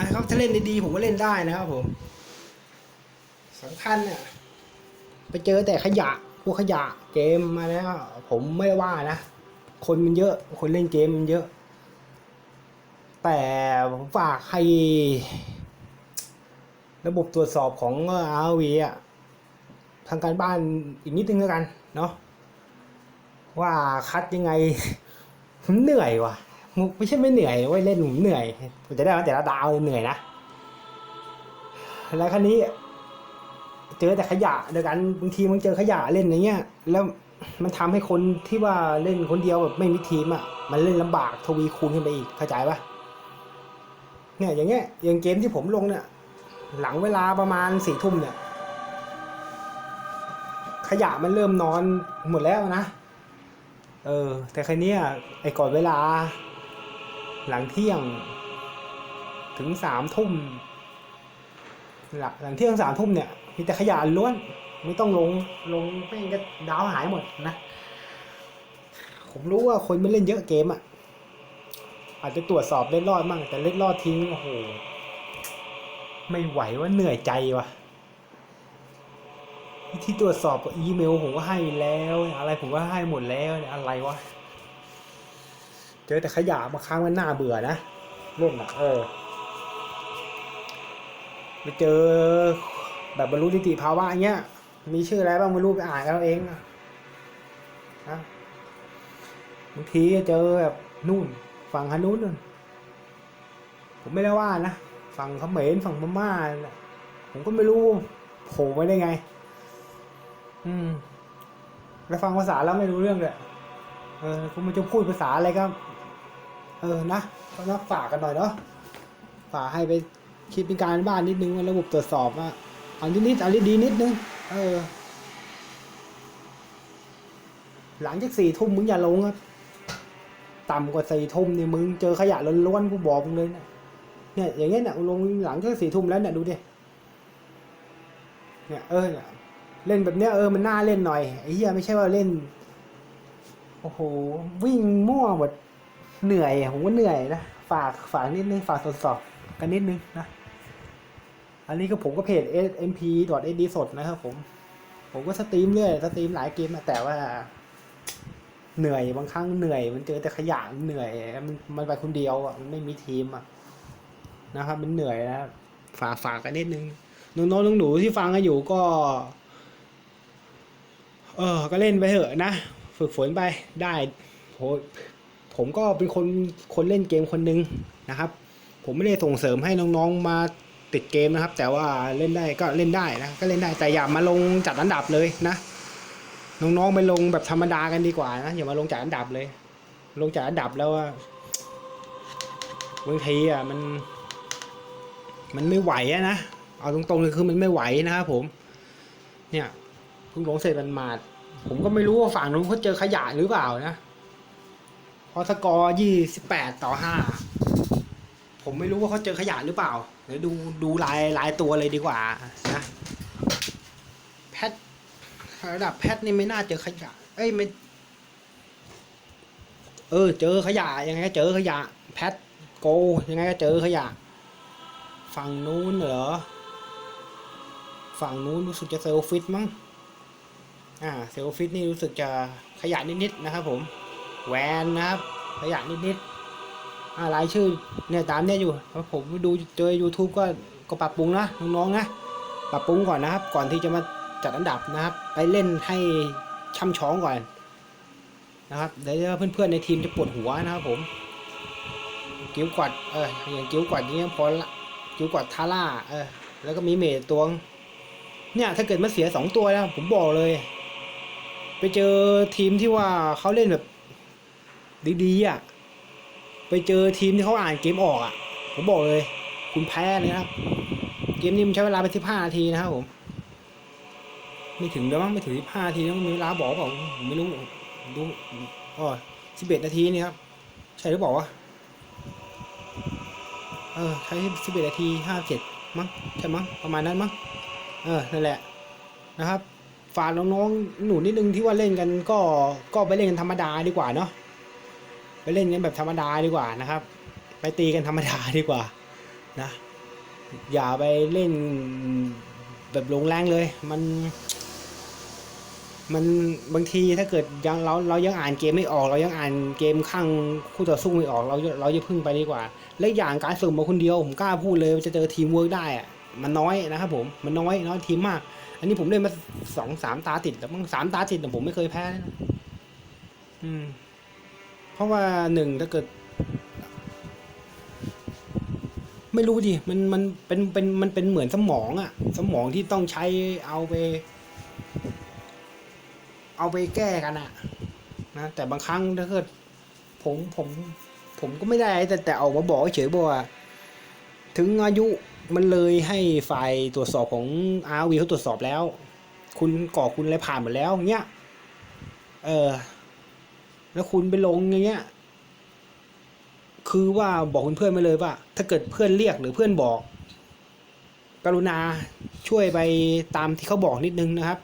นะครับถ้าเล่นดีๆผมก็เล่นได้นะครับผมสำคัญเนี่ยไปเจอแต่ขยะพวกขยะเกมมาแล้วผมไม่ว่านะ คนมันเยอะ คนเล่นเกมมันเยอะ แต่ผมฝากให้ระบบตรวจสอบของ RV อะทางการบ้านอีกนิดนึงแล้วกัน เนาะว่าคัดยังไงผมเหนื่อยว่ะ ไม่ใช่ไม่เหนื่อยเว้ยเล่นผมเหนื่อยผมจะได้มาแต่ละดาวเหนื่อยนะแล้วครั้นี้ เจอแต่ขยะเดียวกันบางทีมันเจอขยะเล่นอย่างเงี้ย แล้วมันทำให้คนที่ว่าเล่นคนเดียวแบบไม่มีทีมอะมันเล่นลำบากทวีคูณขึ้นไปอีกเข้าใจปะเนี่ยอย่างเงี้ยอย่างเกมที่ผมลงเนี่ย หลังเวลาประมาณสี่ทุ่มเนี่ย ขยะมันเริ่มนอนหมดแล้วนะ เออ แต่ครั้นี้ไอ้ก่อนเวลา หลังเที่ยงถึงสามทุ่มหลังหลังเที่ยงสามทุ่มเนี่ยมีแต่ขยะล้วน ไม่ต้องลงลงไม่งั้นก็ดาวหายหมดนะผมรู้ว่าคนไม่เล่นเยอะเกมอะ อาจจะตรวจสอบเล่นรอดมั่งแต่เล่นรอดทิ้งโอ้โหไม่ไหวว่าเหนื่อยใจวะที่ตรวจสอบอีเมลผมก็ให้แล้ว อะไรผมก็ให้หมดแล้วอะไรวะ จอแต่ขยะบาครั้งมันน่าเบื่อนะเล่นอะ เออไปเจอแบบบรรลุนิติภาวะเงี้ย มีชื่ออะไรบ้างไม่รู้ไปอ่านกันเอาเองนะบางทีเจอแบบนู่น ฝั่งฮานุนนู่นผมไม่ได้ว่านะ ฝั่งเขมรฝั่งพม่าน่ะผมก็ไม่รู้โผล่ไปได้ไง อืมแล้วฟังภาษาแล้วไม่รู้เรื่องเลยเออคุณมันจะพูดภาษาอะไรก็ เออนะก็นักฝากกันหน่อยเนาะฝากให้ไปคิดเป็นการบ้านนิดนึงว่าระบบตรวจสอบว่าเอานิดนิดๆเอาดีนิดนึง เออ หลังจากสี่ทุ่มมึงอย่าลงครับต่ำกว่าสี่ทุ่มเนี่ยมึงเจอขยะล้วนๆกูบอกมึงเลยนะเนี่ยอย่างเงี้ยเนี่ยลงหลังจากสี่ทุ่มแล้วเนี่ยดูดิเนี่ยเออเนี่ยเล่นแบบเนี้ยเออมันน่าเล่นหน่อยไอ้เหี้ยไม่ใช่ว่าเล่น โอ้โห วิ่งมั่วหมด เหนื่อยผมก็เหนื่อยนะ ฝากฝากนิดนึงฝากตรวจสอบกันนิดนึงนะ อันนี้ก็ผมก็เพจ smp.ad สดนะครับผม ผมก็สตรีมเรื่อยสตรีมหลายเกมแต่ว่า เหนื่อยบางครั้งเหนื่อย มันเจอแต่ขยะเหนื่อย มันมันไปคนเดียวอะมันไม่มีทีมอะนะครับ มันเหนื่อยนะฝากฝากกันนิดนึงน้องๆหนูที่ฟังกันอยู่ก็ เออ ก็เล่นไปเถอะนะ ฝึกฝนไปได้โห ผมก็เป็นคนคนเล่นเกมคนหนึ่งนะครับ ผมไม่ได้ส่งเสริมให้น้องๆมาติดเกมนะครับ แต่ว่าเล่นได้ก็เล่นได้นะก็เล่นได้แต่อย่ามาลงจัดอันดับเลยนะ น้องๆไปลงแบบธรรมดากันดีกว่านะอย่ามาลงจัดอันดับเลย ลงจัดอันดับแล้วว่าบางทีอะมัน มันไม่ไหวอะนะเอาตรงๆเลยคือมันไม่ไหวนะครับผม เนี่ยเพิ่งลงเสร็จมันมาดผมก็ไม่รู้ว่าฝั่งนู้นเขาเจอขยะหรือเปล่านะ เพราะสกอร์ยี่สิบแปดต่อห้าผมไม่รู้ว่าเขาเจอขยะหรือเปล่า เดี๋ยวดูดูลายลายตัวเลยดีกว่านะแพทระดับแพทนี่ไม่น่าเจอขยะ เอ้ยไม่เออ เจอขยะยังไงก็เจอขยะ แพทโกยังไงก็เจอขยะ ฝั่งนู้นเหรอ ฝั่งนู้นรู้สึกจะเซลฟิตมั้งอ่าเซลฟิตนี่รู้สึกจะขยะนิดๆนะครับผม แวนนะครับขยะนิดๆอ่ารายชื่อเนี่ยตามเนี่ยอยู่เพราะผมดูเจอ YouTube ก็ก็ปรับปรุงนะน้องๆนะปรับปรุงก่อนนะครับ ก่อนที่จะมาจัดอันดับนะครับ ไปเล่นให้ช่ำช้องก่อนนะครับเดี๋ยวเพื่อนๆในทีมจะปวดหัวนะครับผมกิ้วกวัดเอออย่างกิ้วกวัดนี้พอละกิ้วกวัดทาร่าเออแล้วก็มีเมทตัวง เนี่ยถ้าเกิดมันเสียสองตัวแล้วผมบอกเลย ไปเจอทีมที่ว่าเขาเล่นแบบ ดีๆอะไปเจอทีมที่เขาอ่านเกมออกอะ ผมบอกเลย คุณแพ้เลยครับ เกมนี้มันใช้เวลาไปสิบห้านาทีนะครับผมไม่ถึงแล้วมั้งไม่ถึงสิบห้านาทีแล้วมีเวลาบอกเปล่าผมไม่รู้ดูอ๋อสิบเอ็ดนาทีนี่ครับใช่หรือเปล่าวะเออใช้สิบเอ็ดนาทีห้าเจ็ดมั้งใช่มั้งประมาณนั้นมั้งเออนั่นแหละนะครับฝากน้องๆหนูนิดนึงที่ว่าเล่นกันก็ก็ไปเล่นกันธรรมดาดีกว่าเนาะ ไปเล่นกันแบบธรรมดาดีกว่านะครับ ไปตีกันธรรมดาดีกว่านะ อย่าไปเล่นแบบลงแรงเลย มัน มันบางทีถ้าเกิดยังเราเรายังอ่านเกมไม่ออก เรายังอ่านเกมข้างคู่ต่อสู้ไม่ออก เราเราจะพึ่งไปดีกว่า และอีกอย่างการฝึกมาคนเดียวผมกล้าพูดเลยจะเจอทีมเวิร์กได้อะมันน้อยนะครับผมมันน้อยน้อยทีมมาก อันนี้ผมเล่นมาสองสามตาติดแล้วมั้งสามตาติดแต่ผมไม่เคยแพ้นะอืม เพราะว่าหนึ่งถ้าเกิด ไม่รู้ดิมันมันเป็นเป็นมันเป็นเหมือนสมองอะสมองที่ต้องใช้เอาไป เอาไปแก้กันอะนะแต่บางครั้งถ้าเกิด ผมผม ผมก็ไม่ได้แต่แต่ออกมาบอกเฉยบอกว่าถึงอายุมันเลยให้ฝ่ายตรวจสอบของอาวีเขาตรวจสอบแล้ว คุณก่อคุณอะไรผ่านหมดแล้วเงี้ย เออ แล้วคุณไปลงอย่างเงี้ย คือว่าบอกคุณเพื่อนไปเลยว่า ถ้าเกิดเพื่อนเรียกหรือเพื่อนบอก กรุณาช่วยไปตามที่เขาบอกนิดนึงนะครับ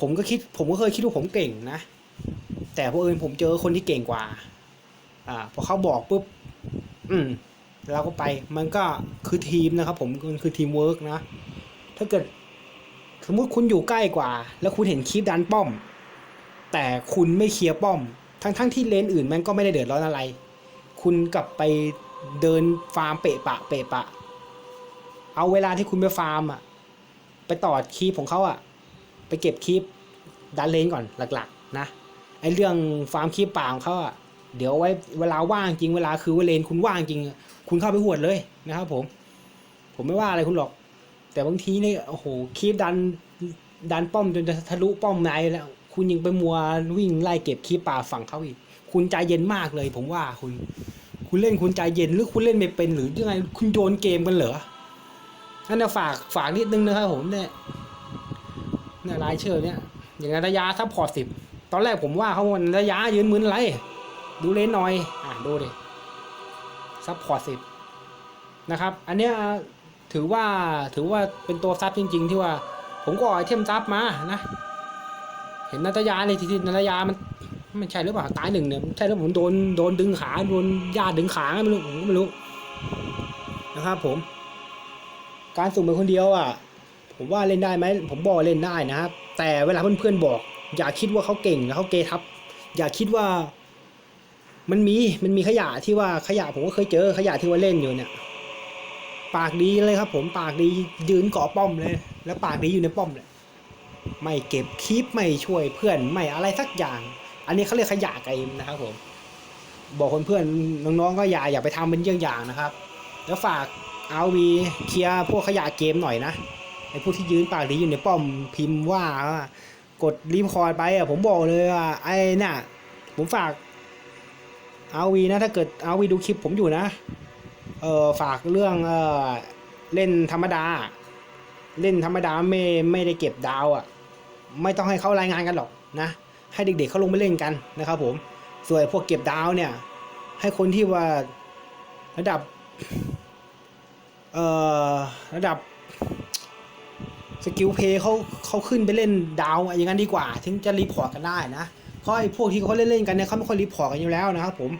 ผมก็คิด ผมก็เคยคิดว่าผมเก่งนะ แต่พอเอิญผมเจอคนที่เก่งกว่า อ่า พอเขาบอกปุ๊บ อืมเราก็ไป มันก็คือทีมนะครับ ผมมันคือทีมเวิร์กนะ ถ้าเกิดสมมุติคุณอยู่ใกล้กว่า แล้วคุณเห็นคลิปดันป้อม แต่คุณไม่เคลียร์ป้อม ทั้งทั้งที่เลนอื่นมันก็ไม่ได้เดือดร้อนอะไร คุณกลับไปเดินฟาร์มเปะปะ เปะปะ เอาเวลาที่คุณไปฟาร์มอะ ไปต่อคลิปของเขาอะ ไปเก็บคลิปดันเลนก่อนหลักๆ นะไอเรื่องฟาร์มคลิปป่าของเขาอะเดี๋ยวไว้เวลาว่างจริงเวลาคือวลาเลนคุณว่างจริง คุณเข้าไปหวดเลยนะครับผม ผมไม่ว่าอะไรคุณหรอก แต่บางทีเนี่ยโอ้โหคลิปดันดันป้อมจนจะทะลุป้อมในแล้ว คุณยังไปมัววิ่งไล่เก็บคลิปป่าฝั่งเขาอีก คุณใจเย็นมากเลยผมว่าคุณ คุณเล่นคุณใจเย็นหรือคุณเล่นไม่เป็นหรือยังไงคุณโยนเกมกันเหรอนั่นนะฝากฝากนิดนึงนะครับผมเนี่ยเนี่ยรายเชื่อเนี่ย อย่างระยะซัพพอร์ตสิบตอนแรกผมว่าเขามันระยะยืนมือะไรดูเลนหน่อย อะดูดิซัพพอร์ตสิบนะครับ อันเนี้ยถือว่าถือว่าเป็นตัวซับจริง ๆ ที่ว่า ผมก็เอาไอเทมซับมานะ เห็นนัตยาในทีทีนัตยามันไม่ใช่หรือเปล่าตายหนึ่งเนี่ยใช่แล้วผมโดนโดนดึงขาโดนญาติดึงขาไม่รู้ผมก็ไม่รู้นะครับผม การสุ่มเป็นคนเดียวอะ ผมว่าเล่นได้ไหมผมบอกเล่นได้นะครับ แต่เวลาเพื่อนๆบอก อย่าคิดว่าเขาเก่งแล้วเขาเกทับ อย่าคิดว่า มันมีมันมีขยะที่ว่าขยะผมก็เคยเจอขยะที่ว่าเล่นอยู่เนี่ย ปากดีเลยครับ ผมปากดียืนเกาะป้อมเลย แล้วปากดีอยู่ในป้อมเลย ไม่เก็บคลิปไม่ช่วยเพื่อนไม่อะไรสักอย่าง อันนี้เขาเรียกขยะไกมนะครับผมบอกคนเพื่อนน้องๆก็อย่าอย่าไปทำเป็นเยี่ยงอย่างนะครับ แล้วฝากเอาวีเคลียร์พวกขยะเกมหน่อยนะไอ้พวกที่ยืนปากดีอยู่ในป้อมพิมพ์ว่ากดรีพอร์ตไปอะผมบอกเลยว่าไอ้น่ะผมฝากเอาวีนะถ้าเกิดเอาวีดูคลิปผมอยู่นะเออฝากเรื่องเออเล่นธรรมดา เล่นธรรมดาไม่ไม่ได้เก็บดาวอะ ไม่ต้องให้เขารายงานกันหรอกนะให้เด็กๆเขาลงไปเล่นกันนะครับผมส่วนพวกเก็บดาวเนี่ย ให้คนที่ว่าระดับเอ่อระดับสกิลเพย์เขาเขาขึ้นไปเล่นดาวอย่างนั้นดีกว่า ถึงจะรีพอร์ตกันได้นะเพราะไอ้พวกที่เขาเล่นๆกันเนี่ยเขาไม่ค่อยรีพอร์ตกันอยู่แล้วนะครับผม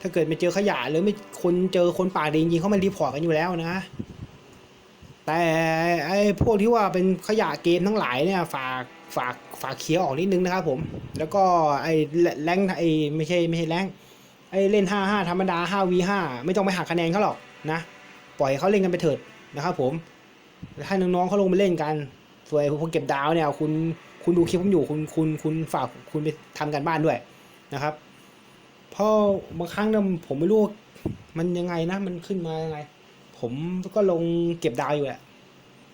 ถ้าเกิดไม่เจอขยะหรือไม่คนเจอคนปากดีจริงๆเขาไม่รีพอร์ตกันอยู่แล้วนะ แต่ไอ้พวกที่ว่าเป็นขยะเกมทั้งหลายเนี่ยฝากฝากฝากเคลียร์ออกนิดนึงนะครับผม แล้วก็ไอ้แรงไอ้ไม่ใช่ไม่ใช่แรงไอ้เล่นห้าห้าธรรมดาห้าวีห้าไม่ต้องไปหักคะแนนเขาหรอกนะ ปล่อยเขาเล่นกันไปเถิดนะครับผมแล้วให้น้องๆเขาลงไปเล่นกันส่วนไอพวกเก็บดาวเนี่ยคุณคุณดูคลิปผมอยู่คุณคุณคุณฝากคุณไปทำกันบ้านด้วยนะครับเพราะบางครั้งเนี่ยผมไม่รู้มันยังไงนะ มันขึ้นมายังไง ผมก็ลงเก็บดาวอยู่แหละ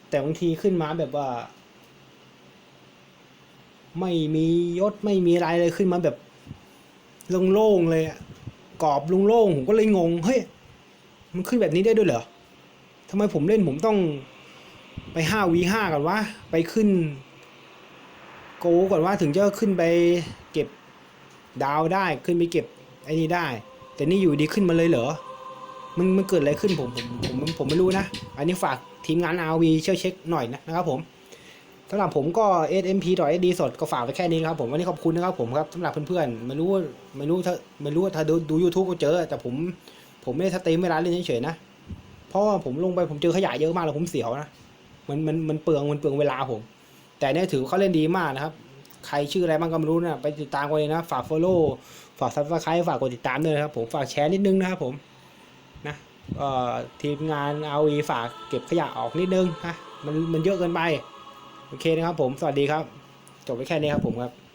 แต่บางทีขึ้นมาแบบว่า ไม่มียศไม่มีอะไรเลยขึ้นมาแบบโล่งๆเลยอะกรอบโล่งๆผมก็เลยงง เฮ้ย มันขึ้นแบบนี้ได้ด้วยเหรอทำไมผมเล่นผมต้องไปห้าวีห้าก่อนวะ ไปขึ้น โกก่อนว่าถึงจะขึ้นไปเก็บดาวได้ขึ้นไปเก็บไอ้นี่ได้ แต่นี่อยู่ดีขึ้นมาเลยเหรอ มันมันเกิดอะไรขึ้นผมผมผมผมไม่รู้นะ อันนี้ฝากทีมงาน RV เชี่ยเช็คหน่อยนะนะครับผมสำหรับผมก็ SMP ต่อ SD สดก็ฝากไปแค่นี้ครับผมวันนี้ขอบคุณนะครับผมครับสำหรับเพื่อนๆไม่รู้ไม่รู้ถ้าไม่รู้ถ้าดูดู YouTube ก็เจอ แต่ผมผมไม่ได้สตมไม่ร้านเล่นเฉยๆนะเพราะว่าผมลงไปผมเจอขยะเยอะมากแล้วผมเสียวนะมันมันมันเปลืองมันเปลืองเวลาผม แต่เนี่ยถือเขาเล่นดีมากนะครับ ใครชื่ออะไรบ้างก็ไม่รู้นะไปติดตามกันเลยนะ ฝากเฟลโล่ฝากซับสไครต์ฝากกดติดตามด้วยนะครับผมฝากแชร์นิดนึงนะครับผม ทีมงานเอาอีฝากเก็บขยะออกนิดนึงฮะมันมันเยอะเกินไป โอเคนะครับผม สวัสดีครับ จบไปแค่นี้ครับผมครับ